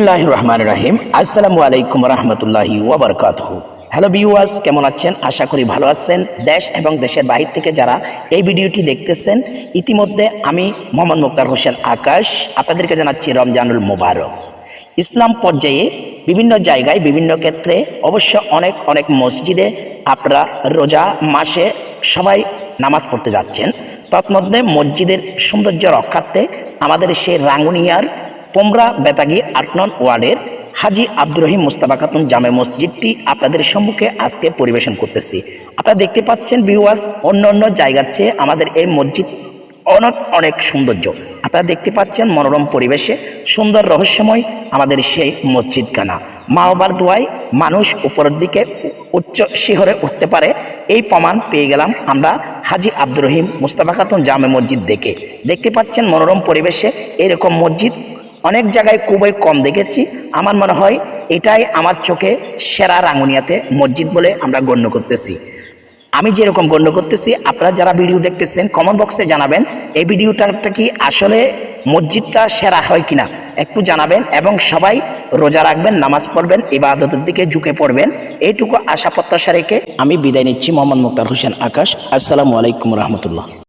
বিসমিল্লাহ রহমান রাহিম আসসালামু আলাইকুম রহমতুল্লাহি ওবরকাতহ হ্যালো বিওয়াস কেমন আছেন? আশা করি ভালো আছেন। দেশ এবং দেশের বাহির থেকে যারা এই ভিডিওটি দেখতেছেন, ইতিমধ্যে আমি মোহাম্মদ মুক্তার হোসেন আকাশ, আপনাদেরকে জানাচ্ছি রমজানুল মোবারক। ইসলাম পর্যায়ে বিভিন্ন জায়গায়, বিভিন্ন ক্ষেত্রে, অবশ্য অনেক অনেক মসজিদে আপনারা রোজা মাসে সবাই নামাজ পড়তে যাচ্ছেন। তৎমধ্যে মসজিদের সৌন্দর্য রক্ষার্থে আমাদের সেই রাঙ্গুনিয়ার পোমরা বেতাগি আট নং ওয়ার্ডের হাজি আব্দুর রহিম মুস্তাফা খাতুন জামে মসজিদটি আপনাদের সম্মুখে আজকে পরিবেশন করতেছি। আপনারা দেখতে পাচ্ছেন বিওয়াস অন্য অন্য জায়গার চেয়ে আমাদের এই মসজিদ অনেক অনেক সৌন্দর্য। আপনারা দেখতে পাচ্ছেন মনোরম পরিবেশে, সুন্দর রহস্যময় আমাদের সেই মসজিদ মসজিদখানা। মা বাবার দোয়ায় মানুষ উপরের দিকে উচ্চ শিহরে উঠতে পারে, এই প্রমাণ পেয়ে গেলাম আমরা হাজি আব্দুর রহিম মুস্তাফা খাতুন জামে মসজিদ দেখে। দেখতে পাচ্ছেন মনোরম পরিবেশে এরকম মসজিদ অনেক জায়গায় খুবই কম দেখেছি। আমার মনে হয় এটাই আমার চোখে সেরা রাঙ্গুনিয়াতে মসজিদ বলে আমরা গণ্য করতেছি। আমি যেরকম গণ্য করতেছি, আপনারা যারা ভিডিও দেখতেছেন কমেন্ট বক্সে জানাবেন, এই ভিডিওটা কি আসলে মসজিদটা সেরা হয় কিনা? একটু জানাবেন এবং সবাই রোজা রাখবেন, নামাজ পড়বেন, ইবাদতের দিকে ঝুঁকে পড়বেন। এইটুকু আশা প্রত্যাশা রেখে আমি বিদায় নিচ্ছি, মোহাম্মদ মুক্তার হোসেন আকাশ। আসসালামু আলাইকুম রহমতুল্লাহ।